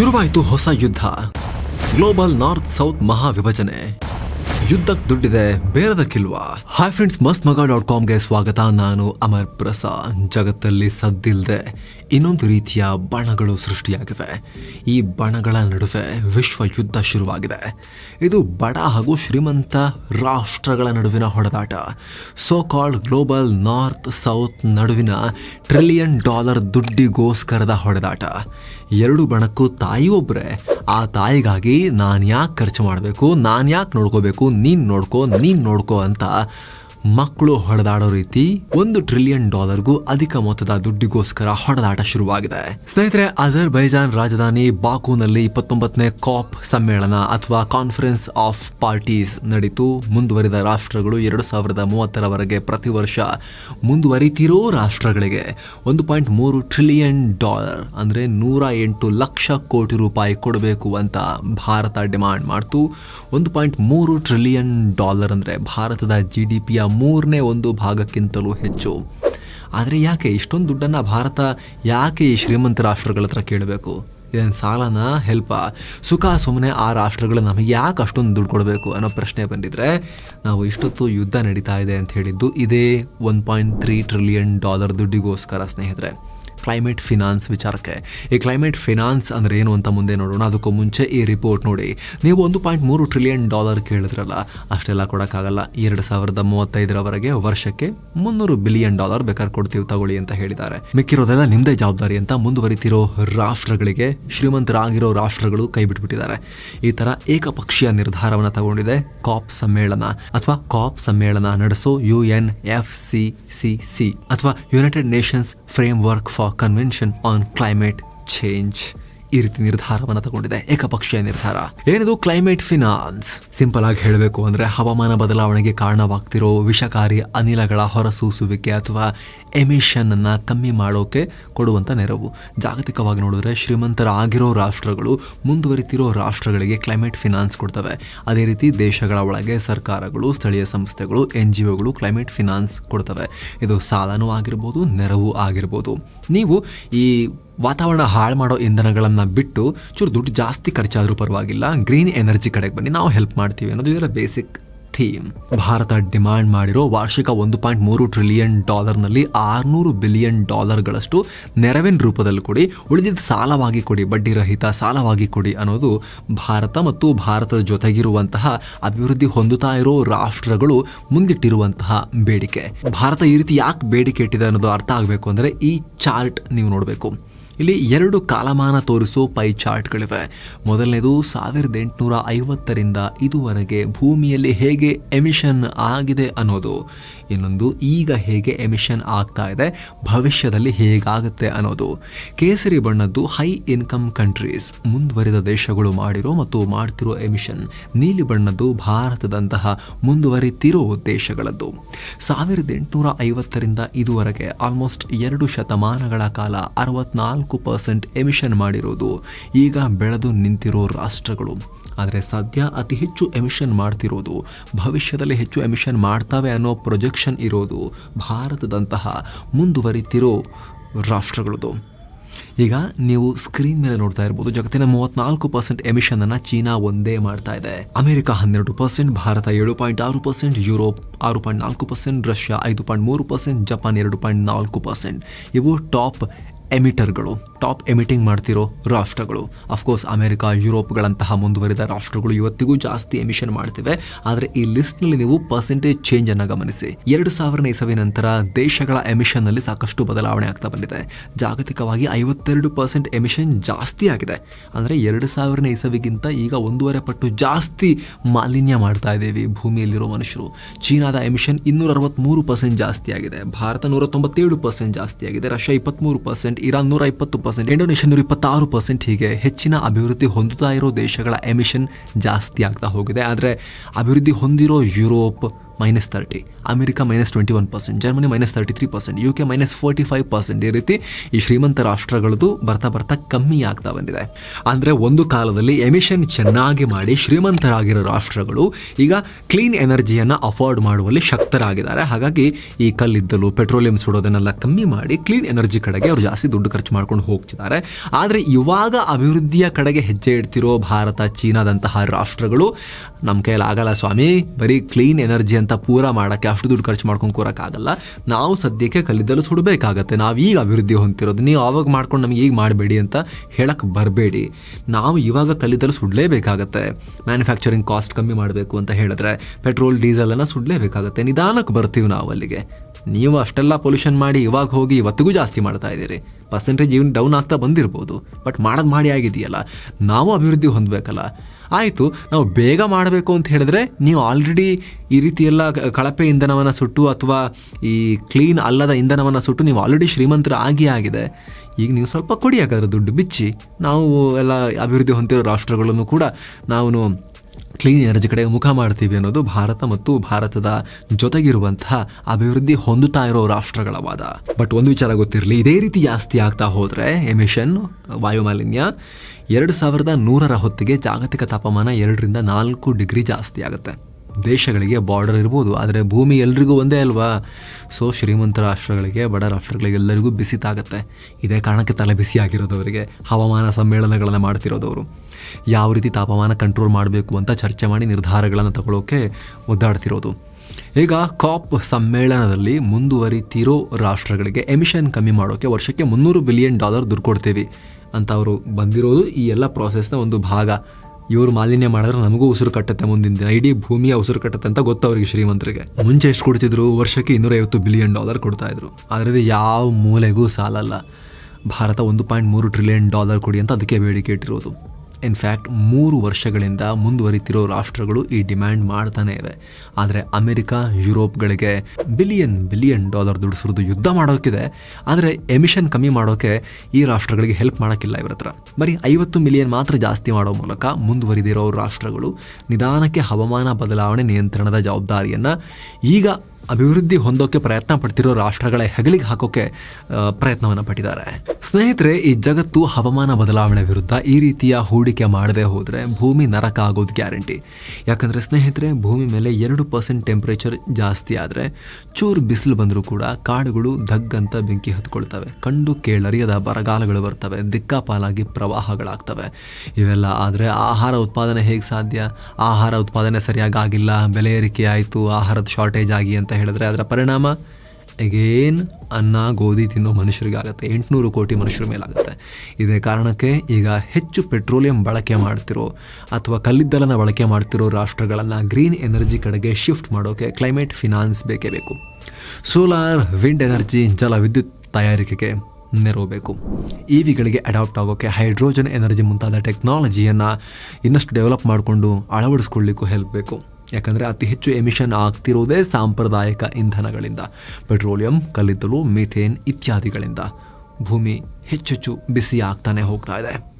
ಶುರುವಾಯಿತು ಹೊಸ ಯುದ್ಧ. ಗ್ಲೋಬಲ್ ನಾರ್ತ್ ಸೌತ್ ಮಹಾವಿಭಜನೆ. ಯುದ್ಧಕ್ಕೆ ದುಡ್ಡಿದೆ ಬೇರೆದಕ್ಕಿಲ್ವಾ ಹಾಯ್ ಫ್ರೆಂಡ್ಸ್ ಮಸ್ತ್ ಮಗ ಡಾಟ್ ಕಾಮ್ಗೆ ಸ್ವಾಗತ. ನಾನು ಅಮರ್ ಪ್ರಸಾದ್. ಜಗತ್ತಲ್ಲಿ ಸದ್ದಿಲ್ಲದೆ ಇನ್ನೊಂದು ರೀತಿಯ ಬಣಗಳು ಸೃಷ್ಟಿಯಾಗಿವೆ. ಈ ಬಣಗಳ ನಡುವೆ ವಿಶ್ವ ಯುದ್ಧ ಶುರುವಾಗಿದೆ. ಇದು ಬಡ ಹಾಗೂ ಶ್ರೀಮಂತ ರಾಷ್ಟ್ರಗಳ ನಡುವಿನ ಹೊಡೆದಾಟ. So called global north south ನಡುವಿನ ಟ್ರಿಲಿಯನ್ ಡಾಲರ್ ದುಡ್ಡಿಗೋಸ್ಕರದ ಹೊಡೆದಾಟ. ಎರಡು ಬಣಕ್ಕೂ ತಾಯಿ ಒಬ್ಬರೇ ಆ ತಾಯಿಗಾಗಿ ನಾನು ಯಾಕೆ ಖರ್ಚು ಮಾಡಬೇಕು? ನಾನು ಯಾಕೆ ನೋಡ್ಕೋಬೇಕು? ನೀನು ನೋಡ್ಕೋ ನೀನು ನೋಡ್ಕೋ ಅಂತ ಮಕ್ಕಳು ಹೊಡೆದಾಡೋ ರೀತಿ ಒಂದು ಟ್ರಿಲಿಯನ್ ಡಾಲರ್ಗೂ ಅಧಿಕ ಮೊತ್ತದ ದುಡ್ಡಿಗೋಸ್ಕರ ಹೊಡೆದಾಟ ಶುರುವಾಗಿದೆ. ಸ್ನೇಹಿತರೆ ಅಜರ್ ಬೈಜಾನ್ ರಾಜಧಾನಿ ಬಾಕುನಲ್ಲಿ ಇಪ್ಪತ್ತೊಂಬತ್ತನೇ ಕಾಪ್ ಸಮ್ಮೇಳನ ಅಥವಾ ಕಾನ್ಫರೆನ್ಸ್ ಆಫ್ ಪಾರ್ಟೀಸ್ ನಡೀತು. ಮುಂದುವರಿದ ರಾಷ್ಟ್ರಗಳು ಎರಡು ಸಾವಿರದ ಮೂವತ್ತರವರೆಗೆ ಪ್ರತಿ ವರ್ಷ ಮುಂದುವರಿತಿರೋ ರಾಷ್ಟ್ರಗಳಿಗೆ ಒಂದು ಪಾಯಿಂಟ್ ಮೂರು ಟ್ರಿಲಿಯನ್ ಡಾಲರ್ ಅಂದರೆ ನೂರ ಎಂಟು ಲಕ್ಷ ಕೋಟಿ ರೂಪಾಯಿ ಕೊಡಬೇಕು ಅಂತ ಭಾರತ ಡಿಮಾಂಡ್ ಮಾಡ್ತು. ಒಂದು ಪಾಯಿಂಟ್ ಮೂರು ಟ್ರಿಲಿಯನ್ ಡಾಲರ್ ಅಂದರೆ ಭಾರತದ ಜಿ ಡಿ ಪಿಯ ಮೂರನೇ ಒಂದು ಭಾಗಕ್ಕಿಂತಲೂ ಹೆಚ್ಚು. ಆದರೆ ಯಾಕೆ ಇಷ್ಟೊಂದು ದುಡ್ಡನ್ನು ಭಾರತ ಯಾಕೆ ಈ ಶ್ರೀಮಂತ ರಾಷ್ಟ್ರಗಳ ಹತ್ರ ಕೇಳಬೇಕು? ಇದನ್ನು ಸಾಲನ ಹೆಲ್ಪ ಸುಖ ಸುಮ್ಮನೆ ಆ ರಾಷ್ಟ್ರಗಳು ನಮಗೆ ಯಾಕೆ ಅಷ್ಟೊಂದು ದುಡ್ಡು ಕೊಡಬೇಕು ಅನ್ನೋ ಪ್ರಶ್ನೆ ಬಂದಿದ್ರೆ, ನಾವು ಇಷ್ಟೊತ್ತು ಯುದ್ಧ ನಡೀತಾ ಇದೆ ಅಂತ ಹೇಳಿದ್ದು ಇದೇ one point three trillion dollar ದುಡ್ಡಿಗೋಸ್ಕರ ಸ್ನೇಹಿತರೆ. ಕ್ಲೈಮೇಟ್ ಫಿನಾನ್ಸ್ ವಿಚಾರಕ್ಕೆ. ಈ ಕ್ಲೈಮೇಟ್ ಫಿನಾನ್ಸ್ ಅಂದ್ರೆ ಏನು ಅಂತ ಮುಂದೆ ನೋಡೋಣ. ಅದಕ್ಕೂ ಮುಂಚೆ ಈ ರಿಪೋರ್ಟ್ ನೋಡಿ. ನೀವು ಒಂದು ಪಾಯಿಂಟ್ ಮೂರು ಟ್ರಿಲಿಯನ್ ಡಾಲರ್ ಕೇಳಿದ್ರಲ್ಲ, ಅಷ್ಟೆಲ್ಲ ಕೊಡೋಕ್ಕಾಗಲ್ಲ. ಎರಡು ಸಾವಿರದ ಮೂವತ್ತೈದರವರೆಗೆ ವರ್ಷಕ್ಕೆ ಮುನ್ನೂರು ಬಿಲಿಯನ್ ಡಾಲರ್ ಬೇಕಾದ್ರೆ ಕೊಡ್ತೀವಿ, ತಗೊಳ್ಳಿ ಅಂತ ಹೇಳಿದ್ದಾರೆ. ಮಿಕ್ಕಿರೋದೆಲ್ಲ ನಿಮ್ಮದೇ ಜವಾಬ್ದಾರಿ ಅಂತ ಮುಂದುವರಿತಿರೋ ರಾಷ್ಟ್ರಗಳಿಗೆ, ಶ್ರೀಮಂತರಾಗಿರೋ ರಾಷ್ಟ್ರಗಳು ಕೈ ಬಿಟ್ಬಿಟ್ಟಿದ್ದಾರೆ. ಈ ತರ ಏಕಪಕ್ಷೀಯ ನಿರ್ಧಾರವನ್ನು ತಗೊಂಡಿದೆ ಕಾಪ್ ಸಮ್ಮೇಳನ, ಅಥವಾ ಕಾಪ್ ಸಮ್ಮೇಳನ ನಡೆಸೋ U N F C C C ಅಥವಾ United Nations framework for convention on climate change ಈ ರೀತಿ ನಿರ್ಧಾರವನ್ನು ತಗೊಂಡಿದೆ ಏಕಪಕ್ಷೀಯ ನಿರ್ಧಾರ. ಏನಿದು ಕ್ಲೈಮೇಟ್ ಫಿನಾನ್ಸ್ ಸಿಂಪಲ್ ಆಗಿ ಹೇಳಬೇಕು ಅಂದ್ರೆ ಹವಾಮಾನ ಬದಲಾವಣೆಗೆ ಕಾರಣವಾಗ್ತಿರೋ ವಿಷಕಾರಿ ಅನಿಲಗಳ ಹೊರಸೂಸುವಿಕೆ ಅಥವಾ ಎಮಿಷನ್ ಅನ್ನ ಕಮ್ಮಿ ಮಾಡೋಕೆ ಕೊಡುವಂತ ನೆರವು. ಜಾಗತಿಕವಾಗಿ ನೋಡಿದ್ರೆ ಶ್ರೀಮಂತರಾಗಿರೋ ರಾಷ್ಟ್ರಗಳು ಮುಂದುವರಿತಿರೋ ರಾಷ್ಟ್ರಗಳಿಗೆ ಕ್ಲೈಮೇಟ್ ಫಿನಾನ್ಸ್ ಕೊಡ್ತವೆ. ಅದೇ ರೀತಿ ದೇಶಗಳ ಒಳಗೆ ಸರ್ಕಾರಗಳು, ಸ್ಥಳೀಯ ಸಂಸ್ಥೆಗಳು ಎನ್ ಜಿ ಒಗಳು ಕ್ಲೈಮೇಟ್ ಫಿನಾನ್ಸ್ ಕೊಡ್ತವೆ. ಇದು ಸಾಲನೂ ಆಗಿರ್ಬೋದು, ನೆರವು ಆಗಿರ್ಬೋದು. ನೀವು ಈ ವಾತಾವರಣ ಹಾಳು ಮಾಡೋ ಇಂಧನಗಳನ್ನು ಬಿಟ್ಟು ಚೂರು ದುಡ್ಡು ಜಾಸ್ತಿ ಖರ್ಚಾದರೂ ಪರವಾಗಿಲ್ಲ ಗ್ರೀನ್ ಎನರ್ಜಿ ಕಡೆಗೆ ಬನ್ನಿ, ನಾವು ಹೆಲ್ಪ್ ಮಾಡ್ತೀವಿ ಅನ್ನೋದು ಇದರ ಬೇಸಿಕ್ ಥೀಮ್ ಭಾರತ ಡಿಮ್ಯಾಂಡ್ ಮಾಡಿರೋ ವಾರ್ಷಿಕ ಒಂದು ಪಾಯಿಂಟ್ ಮೂರು ಟ್ರಿಲಿಯನ್ ಡಾಲರ್ನಲ್ಲಿ ಆರುನೂರು ಬಿಲಿಯನ್ ಡಾಲರ್ಗಳಷ್ಟು ನೆರವಿನ ರೂಪದಲ್ಲಿ ಕೊಡಿ. ಉಳಿದಿದ್ದ ಸಾಲವಾಗಿ ಕೊಡಿ, ಬಡ್ಡಿ ರಹಿತ ಸಾಲವಾಗಿ ಕೊಡಿ ಅನ್ನೋದು ಭಾರತ ಮತ್ತು ಭಾರತದ ಜೊತೆಗಿರುವಂತಹ ಅಭಿವೃದ್ಧಿ ಹೊಂದುತ್ತಾ ಇರೋ ರಾಷ್ಟ್ರಗಳು ಮುಂದಿಟ್ಟಿರುವಂತಹ ಬೇಡಿಕೆ. ಭಾರತ ಈ ರೀತಿ ಯಾಕೆ ಬೇಡಿಕೆ ಇಟ್ಟಿದೆ ಅನ್ನೋದು ಅರ್ಥ ಆಗಬೇಕು ಅಂದರೆ ಈ ಚಾರ್ಟ್ ನೀವು ನೋಡಬೇಕು. ಇಲ್ಲಿ ಎರಡು ಕಾಲಮಾನ ತೋರಿಸೋ ಪೈ ಚಾರ್ಟ್ಗಳಿವೆ. ಮೊದಲನೇದು ಸಾವಿರದ ಎಂಟುನೂರ ಐವತ್ತರಿಂದ ಇದುವರೆಗೆ ಭೂಮಿಯಲ್ಲಿ ಹೇಗೆ ಎಮಿಷನ್ ಆಗಿದೆ ಅನ್ನೋದು. ಇನ್ನೊಂದು, ಈಗ ಹೇಗೆ ಎಮಿಷನ್ ಆಗ್ತಾ ಇದೆ, ಭವಿಷ್ಯದಲ್ಲಿ ಹೇಗಾಗುತ್ತೆ ಅನ್ನೋದು. ಕೇಸರಿ ಬಣ್ಣದ್ದು ಹೈ ಇನ್ಕಮ್ ಕಂಟ್ರೀಸ್, ಮುಂದುವರಿದ ದೇಶಗಳು ಮಾಡಿರೋ ಮತ್ತು ಮಾಡ್ತಿರೋ ಎಮಿಷನ್, ನೀಲಿ ಬಣ್ಣದ್ದು ಭಾರತದಂತಹ ಮುಂದುವರಿತಿರೋ ದೇಶಗಳದ್ದು. ಸಾವಿರದ ಎಂಟುನೂರ ಐವತ್ತರಿಂದ ಇದುವರೆಗೆ ಆಲ್ಮೋಸ್ಟ್ ಎರಡು ಶತಮಾನಗಳ ಕಾಲ, ಅರವತ್ನಾಲ್ಕು ಪರ್ಸೆಂಟ್ ಎಮಿಷನ್ ಮಾಡಿರೋದು. ಈಗ ಬೆಳೆದು ನಿಂತಿರೋ ರಾಷ್ಟ್ರಗಳು. ಆದರೆ ಸದ್ಯ ಅತಿ ಹೆಚ್ಚು ಎಮಿಷನ್ ಮಾಡ್ತಿರೋದು. ಭವಿಷ್ಯದಲ್ಲಿ ಹೆಚ್ಚು ಎಮಿಷನ್ ಮಾಡ್ತಾವೆ ಅನ್ನೋ ಪ್ರೊಜೆಕ್ಷನ್ ಇರೋದು ಭಾರತದಂತಹ ಮುಂದುವರಿತಿರೋ ರಾಷ್ಟ್ರಗಳದು. ಈಗ ನೀವು ಸ್ಕ್ರೀನ್ ಮೇಲೆ ನೋಡ್ತಾ ಇರ್ಬೋದು, ಜಗತ್ತಿನ ಮೂವತ್ನಾಲ್ಕು ಪರ್ಸೆಂಟ್ ಎಮಿಷನ್ ಅನ್ನ ಚೀನಾ ಒಂದೇ ಮಾಡ್ತಾ ಇದೆ. ಅಮೆರಿಕ ಹನ್ನೆರಡು ಪರ್ಸೆಂಟ್ ಭಾರತ ಏಳು ಪಾಯಿಂಟ್ ಆರು ಪರ್ಸೆಂಟ್ ಯುರೋಪ್ ಆರು ಪಾಯಿಂಟ್ ನಾಲ್ಕು ಪರ್ಸೆಂಟ್ ರಷ್ಯಾ ಐದು ಪಾಯಿಂಟ್ ಮೂರು ಪರ್ಸೆಂಟ್ ಜಪಾನ್ ಎರಡು ಪಾಯಿಂಟ್ ನಾಲ್ಕು ಪರ್ಸೆಂಟ್ ಇವು ಟಾಪ್ ಎಮಿಟರ್ಗಳು, ಟಾಪ್ ಎಮಿಟಿಂಗ್ ಮಾಡ್ತಿರೋ ರಾಷ್ಟ್ರಗಳು. ಅಫ್ಕೋರ್ಸ್ ಅಮೆರಿಕ, ಯುರೋಪ್ಗಳಂತಹ ಮುಂದುವರಿದ ರಾಷ್ಟ್ರಗಳು ಇವತ್ತಿಗೂ ಜಾಸ್ತಿ ಎಮಿಷನ್ ಮಾಡ್ತಿವೆ. ಆದರೆ ಈ ಲಿಸ್ಟ್ನಲ್ಲಿ ನೀವು ಪರ್ಸೆಂಟೇಜ್ ಚೇಂಜ್ ಅನ್ನು ಗಮನಿಸಿ. ಎರಡು ಸಾವಿರನೇ ಇಸವಿ ನಂತರ ದೇಶಗಳ ಎಮಿಷನ್ನಲ್ಲಿ ಸಾಕಷ್ಟು ಬದಲಾವಣೆ ಆಗ್ತಾ ಬಂದಿದೆ. ಜಾಗತಿಕವಾಗಿ ಐವತ್ತೆರಡು ಪರ್ಸೆಂಟ್ ಎಮಿಷನ್ ಜಾಸ್ತಿ ಆಗಿದೆ. ಅಂದರೆ ಎರಡು ಸಾವಿರನೇ ಇಸವಿಗಿಂತ ಈಗ ಒಂದೂವರೆ ಪಟ್ಟು ಜಾಸ್ತಿ ಮಾಲಿನ್ಯ ಮಾಡ್ತಾ ಇದ್ದೀವಿ ಭೂಮಿಯಲ್ಲಿರೋ ಮನುಷ್ಯರು. ಚೀನಾದ ಎಮಿಷನ್ ಇನ್ನೂರ ಅರವತ್ತ್ಮೂರು ಪರ್ಸೆಂಟ್ ಜಾಸ್ತಿ ಆಗಿದೆ. ಭಾರತ ನೂರ ತೊಂಬತ್ತೇಳು ಪರ್ಸೆಂಟ್ ಜಾಸ್ತಿ ಆಗಿದೆ. ರಷ್ಯಾ ಇಪ್ಪತ್ತ್ಮೂರು ಪರ್ಸೆಂಟ್ ಇರಾನ್ ನೂರ ಇಪ್ಪತ್ತು ಪರ್ಸೆಂಟ್, ಇಂಡೋನೇಷ್ಯಾ ನೂರ ಇಪ್ಪತ್ತಾರು ಪರ್ಸೆಂಟ್ ಹೀಗೆ ಹೆಚ್ಚಿನ ಅಭಿವೃದ್ಧಿ ಹೊಂದುತ್ತಾ ಇರೋ ದೇಶಗಳ ಎಮಿಷನ್ ಜಾಸ್ತಿ ಆಗ್ತಾ ಹೋಗಿದೆ. ಆದರೆ ಅಭಿವೃದ್ಧಿ ಹೊಂದಿರೋ Europe minus thirty America minus twenty one percent Germany minus thirty three percent U K minus forty five percent ಈ ರೀತಿ ಈ ಶ್ರೀಮಂತ ರಾಷ್ಟ್ರಗಳದ್ದು ಬರ್ತಾ ಬರ್ತಾ ಕಮ್ಮಿ ಆಗ್ತಾ ಬಂದಿದೆ. ಅಂದರೆ ಒಂದು ಕಾಲದಲ್ಲಿ ಎಮಿಷನ್ ಚೆನ್ನಾಗಿ ಮಾಡಿ ಶ್ರೀಮಂತರಾಗಿರೋ ರಾಷ್ಟ್ರಗಳು ಈಗ ಕ್ಲೀನ್ ಎನರ್ಜಿಯನ್ನು ಅಫೋರ್ಡ್ ಮಾಡುವಲ್ಲಿ ಶಕ್ತರಾಗಿದ್ದಾರೆ. ಹಾಗಾಗಿ ಈ ಕಲ್ಲಿದ್ದಲು ಪೆಟ್ರೋಲಿಯಂ ಸುಡೋದನ್ನೆಲ್ಲ ಕಮ್ಮಿ ಮಾಡಿ ಕ್ಲೀನ್ ಎನರ್ಜಿ ಕಡೆಗೆ ಅವರು ಜಾಸ್ತಿ ದುಡ್ಡು ಖರ್ಚು ಮಾಡ್ಕೊಂಡು ಹೋಗ್ತಿದ್ದಾರೆ. ಆದರೆ ಇವಾಗ ಅಭಿವೃದ್ಧಿಯ ಕಡೆಗೆ ಹೆಜ್ಜೆ ಇಡ್ತಿರೋ ಭಾರತ, ಚೀನಾದಂತಹ ರಾಷ್ಟ್ರಗಳು ನಮ್ಮ ಕೈಯಲ್ಲಿ ಆಗಲ್ಲ ಸ್ವಾಮಿ, ಬರೀ ಕ್ಲೀನ್ ಎನರ್ಜಿ ಅಂತ ಪೂರ ಮಾಡೋಕ್ಕೆ ಅಷ್ಟು ದುಡ್ಡು ಖರ್ಚು ಮಾಡ್ಕೊಂಡು ಕೂರೋಕ್ಕಾಗಲ್ಲ. ನಾವು ಸದ್ಯಕ್ಕೆ ಕಲ್ಲಿದ್ದಲು ಸುಡಬೇಕಾಗತ್ತೆ. ನಾವು ಈಗ ಅಭಿವೃದ್ಧಿ ಹೊಂದಿರೋದು ನೀವು ಆವಾಗ ಮಾಡ್ಕೊಂಡು ನಮಗೆ ಈಗ ಮಾಡಬೇಡಿ ಅಂತ ಹೇಳಕ್ಕೆ ಬರಬೇಡಿ. ನಾವು ಇವಾಗ ಕಲ್ಲಿದ್ದಲು ಸುಡಲೇಬೇಕಾಗತ್ತೆ. ಮ್ಯಾನುಫ್ಯಾಕ್ಚರಿಂಗ್ ಕಾಸ್ಟ್ ಕಮ್ಮಿ ಮಾಡಬೇಕು ಅಂತ ಹೇಳಿದ್ರೆ ಪೆಟ್ರೋಲ್ ಡೀಸೆಲನ್ನು ಸುಡಲೇಬೇಕಾಗತ್ತೆ. ನಿಧಾನಕ್ಕೆ ಬರ್ತೀವಿ ನಾವು ಅಲ್ಲಿಗೆ. ನೀವು ಅಷ್ಟೆಲ್ಲ ಪೊಲ್ಯೂಷನ್ ಮಾಡಿ ಇವಾಗ ಹೋಗಿ ಇವತ್ತಿಗೂ ಜಾಸ್ತಿ ಮಾಡ್ತಾ ಇದ್ದೀರಿ. ಪರ್ಸೆಂಟೇಜ್ ಇವನ್ ಡೌನ್ ಆಗ್ತಾ ಬಂದಿರ್ಬೋದು. ಬಟ್ ಮಾಡೋದು ಮಾಡಿ ಆಗಿದೆಯಲ್ಲ. ನಾವು ಅಭಿವೃದ್ಧಿ ಹೊಂದಬೇಕಲ್ಲ. ಆಯಿತು, ನಾವು ಬೇಗ ಮಾಡಬೇಕು ಅಂತ ಹೇಳಿದ್ರೆ ನೀವು ಆಲ್ರೆಡಿ ಈ ರೀತಿ ಎಲ್ಲ ಕಳಪೆ ಇಂಧನವನ್ನು ಸುಟ್ಟು ಅಥವಾ ಈ ಕ್ಲೀನ್ ಅಲ್ಲದ ಇಂಧನವನ್ನು ಸುಟ್ಟು ನೀವು ಆಲ್ರೆಡಿ ಶ್ರೀಮಂತರ ಆಗಿ ಆಗಿದೆ. ಈಗ ನೀವು ಸ್ವಲ್ಪ ಕೊಡಿ ಹಾಗಾದ್ರೆ ದುಡ್ಡು, ಬಿಚ್ಚಿ. ನಾವು ಎಲ್ಲ ಅಭಿವೃದ್ಧಿ ಹೊಂದಿರೋ ರಾಷ್ಟ್ರಗಳನ್ನು ಕೂಡ ನಾವು ಕ್ಲೀನ್ ಎನರ್ಜಿ ಕಡೆ ಮುಖ ಮಾಡ್ತೀವಿ ಅನ್ನೋದು ಭಾರತ ಮತ್ತು ಭಾರತದ ಜೊತೆಗಿರುವಂತಹ ಅಭಿವೃದ್ಧಿ ಹೊಂದುತ್ತಾ ಇರೋ ರಾಷ್ಟ್ರಗಳ ವಾದ. ಬಟ್ ಒಂದು ವಿಚಾರ ಗೊತ್ತಿರಲಿ, ಇದೇ ರೀತಿ ಜಾಸ್ತಿ ಆಗ್ತಾ ಹೋದರೆ ಎಮಿಷನ್ ವಾಯುಮಾಲಿನ್ಯ, ಎರಡು ಸಾವಿರದ ನೂರರ ಹೊತ್ತಿಗೆ ಜಾಗತಿಕ ತಾಪಮಾನ ಎರಡರಿಂದ ನಾಲ್ಕು ಡಿಗ್ರಿ ಜಾಸ್ತಿ ಆಗುತ್ತೆ. ದೇಶಗಳಿಗೆ ಬಾರ್ಡರ್ ಇರ್ಬೋದು. ಆದರೆ ಭೂಮಿ ಎಲ್ರಿಗೂ ಒಂದೇ ಅಲ್ವಾ? ಸೊ ಶ್ರೀಮಂತ ರಾಷ್ಟ್ರಗಳಿಗೆ, ಬಡ ರಾಷ್ಟ್ರಗಳಿಗೆ ಎಲ್ಲರಿಗೂ ಬಿಸಿ ತಾಗುತ್ತೆ ಇದೇ ಕಾರಣಕ್ಕೆ ತಲೆ ಬಿಸಿ ಆಗಿರೋದು ಅವರಿಗೆ ಹವಾಮಾನ ಸಮ್ಮೇಳನಗಳನ್ನು ಮಾಡ್ತಿರೋದವರು. ಯಾವ ರೀತಿ ತಾಪಮಾನ ಕಂಟ್ರೋಲ್ ಮಾಡಬೇಕು ಅಂತ ಚರ್ಚೆ ಮಾಡಿ ನಿರ್ಧಾರಗಳನ್ನು ತಗೊಳ್ಳೋಕೆ ಒದ್ದಾಡ್ತಿರೋದು. ಈಗ ಕಾಪ್ ಸಮ್ಮೇಳನದಲ್ಲಿ ಮುಂದುವರಿತಿರೋ ರಾಷ್ಟ್ರಗಳಿಗೆ ಎಮಿಷನ್ ಕಮ್ಮಿ ಮಾಡೋಕ್ಕೆ ವರ್ಷಕ್ಕೆ ಮುನ್ನೂರು ಬಿಲಿಯನ್ ಡಾಲರ್ ದುಡ್ಡು ಕೊಡ್ತೀವಿ ಅಂತ ಅವರು ಬಂದಿರೋದು ಈ ಎಲ್ಲ ಪ್ರಾಸೆಸ್ನ ಒಂದು ಭಾಗ. ಇವರು ಮಾಲಿನ್ಯ ಮಾಡಿದ್ರೆ ನಮಗೂ ಉಸಿರು ಕಟ್ಟತ್ತೆ ಮುಂದಿನ ದಿನ. ಇಡೀ ಭೂಮಿಯ ಉಸಿರು ಕಟ್ಟತ್ತೆ ಅಂತ ಗೊತ್ತು ಅವರಿಗೆ ಶ್ರೀಮಂತರಿಗೆ. ಮುಂಚೆ ಎಷ್ಟು ಕೊಡ್ತಿದ್ರು? ವರ್ಷಕ್ಕೆ ಇನ್ನೂರೈವತ್ತು ಬಿಲಿಯನ್ ಡಾಲರ್ ಕೊಡ್ತಾ ಇದ್ರು. ಆದರೆ ಯಾವ ಮೂಲೆಗೂ ಸಾಲಲ್ಲ. ಭಾರತ ಒಂದು ಪಾಯಿಂಟ್ ಮೂರು ಟ್ರಿಲಿಯನ್ ಡಾಲರ್ ಕೊಡಿ ಅಂತ ಅದಕ್ಕೆ ಬೇಡಿಕೆ ಇಟ್ಟಿರೋದು. ಇನ್ಫ್ಯಾಕ್ಟ್ ಮೂರು ವರ್ಷಗಳಿಂದ ಮುಂದುವರಿತಿರೋ ರಾಷ್ಟ್ರಗಳು ಈ ಡಿಮ್ಯಾಂಡ್ ಮಾಡ್ತಾನೆ ಇವೆ. ಆದರೆ ಅಮೆರಿಕ, ಯುರೋಪ್ಗಳಿಗೆ ಬಿಲಿಯನ್ ಬಿಲಿಯನ್ ಡಾಲರ್ ದುಡ್ಡು ಸುರಿದು ಯುದ್ಧ ಮಾಡೋಕ್ಕಿದೆ. ಆದರೆ ಎಮಿಷನ್ ಕಮ್ಮಿ ಮಾಡೋಕ್ಕೆ ಈ ರಾಷ್ಟ್ರಗಳಿಗೆ ಹೆಲ್ಪ್ ಮಾಡೋಕ್ಕಿಲ್ಲ ಇವ್ರ ಹತ್ರ. ಬರೀ ಐವತ್ತು ಮಿಲಿಯನ್ ಮಾತ್ರ ಜಾಸ್ತಿ ಮಾಡೋ ಮೂಲಕ ಮುಂದುವರಿದಿರೋ ರಾಷ್ಟ್ರಗಳು ನಿಧಾನಕ್ಕೆ ಹವಾಮಾನ ಬದಲಾವಣೆ ನಿಯಂತ್ರಣದ ಜವಾಬ್ದಾರಿಯನ್ನು ಈಗ ಅಭಿವೃದ್ಧಿ ಹೊಂದೋಕೆ ಪ್ರಯತ್ನ ಪಡ್ತಿರೋ ರಾಷ್ಟ್ರಗಳ ಹೆಗಲಿಗೆ ಹಾಕೋಕೆ ಪ್ರಯತ್ನವನ್ನು ಪಟ್ಟಿದ್ದಾರೆ. ಸ್ನೇಹಿತರೆ, ಈ ಜಗತ್ತು ಹವಾಮಾನ ಬದಲಾವಣೆ ವಿರುದ್ಧ ಈ ರೀತಿಯ ಹೂಡಿಕೆ ಮಾಡದೆ ಹೋದರೆ ಭೂಮಿ ನರಕ ಆಗೋದು ಗ್ಯಾರಂಟಿ. ಯಾಕಂದರೆ ಸ್ನೇಹಿತರೆ, ಭೂಮಿ ಮೇಲೆ ಎರಡು ಪರ್ಸೆಂಟ್ ಟೆಂಪ್ರೇಚರ್ ಜಾಸ್ತಿ ಆದರೆ ಚೂರು ಬಿಸಿಲು ಬಂದರೂ ಕೂಡ ಕಾಡುಗಳು ಧಗ್ಗಂತ ಬೆಂಕಿ ಹತ್ಕೊಳ್ತವೆ. ಕಂಡು ಕೇಳರಿಯದ ಬರಗಾಲಗಳು ಬರ್ತವೆ, ದಿಕ್ಕಾಪಾಲಾಗಿ ಪ್ರವಾಹಗಳಾಗ್ತವೆ. ಇವೆಲ್ಲ ಆದರೆ ಆಹಾರ ಉತ್ಪಾದನೆ ಹೇಗೆ ಸಾಧ್ಯ? ಆಹಾರ ಉತ್ಪಾದನೆ ಸರಿಯಾಗಿ ಆಗಿಲ್ಲ, ಬೆಲೆ ಏರಿಕೆ ಆಯಿತು ಆಹಾರದ ಶಾರ್ಟೇಜ್ ಆಗಿ ಅಂತ ಹೇಳಿದ್ರೆ ಅದರ ಪರಿಣಾಮ ಎಗೇನ್ ಅನ್ನ, ಗೋಧಿ ತಿನ್ನೋ ಮನುಷ್ಯರಿಗಾಗುತ್ತೆ. ಎಂಟುನೂರು ಕೋಟಿ ಮನುಷ್ಯರ ಮೇಲಾಗುತ್ತೆ. ಇದೇ ಕಾರಣಕ್ಕೆ ಈಗ ಹೆಚ್ಚು ಪೆಟ್ರೋಲಿಯಂ ಬಳಕೆ ಮಾಡ್ತಿರೋ ಅಥವಾ ಕಲ್ಲಿದ್ದಲನ್ನು ಬಳಕೆ ಮಾಡ್ತಿರೋ ರಾಷ್ಟ್ರಗಳನ್ನು ಗ್ರೀನ್ ಎನರ್ಜಿ ಕಡೆಗೆ ಶಿಫ್ಟ್ ಮಾಡೋಕ್ಕೆ ಕ್ಲೈಮೇಟ್ ಫಿನಾನ್ಸ್ ಬೇಕೇ ಬೇಕು. ಸೋಲಾರ್, ವಿಂಡ್ ಎನರ್ಜಿ, ಜಲ ವಿದ್ಯುತ್ ತಯಾರಿಕೆಗೆ ನೆರವಬೇಕು ಇ ವಿಗಳಿಗೆ ಅಡಾಪ್ಟ್ ಆಗೋಕ್ಕೆ ಹೈಡ್ರೋಜನ್ ಎನರ್ಜಿ ಮುಂತಾದ ಟೆಕ್ನಾಲಜಿಯನ್ನು ಇನ್ನಷ್ಟು ಡೆವಲಪ್ ಮಾಡಿಕೊಂಡು ಅಳವಡಿಸ್ಕೊಳ್ಳಿಕ್ಕೂ ಹೆಲ್ಪ್ ಬೇಕು. ಯಾಕಂದರೆ ಅತಿ ಹೆಚ್ಚು ಎಮಿಷನ್ ಆಗ್ತಿರೋದೇ ಸಾಂಪ್ರದಾಯಿಕ ಇಂಧನಗಳಿಂದ. ಪೆಟ್ರೋಲಿಯಂ ಕಲ್ಲಿದ್ದಲು ಮೀಥೇನ್ ಇತ್ಯಾದಿಗಳಿಂದ. ಭೂಮಿ ಹೆಚ್ಚೆಚ್ಚು ಬಿಸಿ ಆಗ್ತಾನೆ ಹೋಗ್ತಾ ಇದೆ.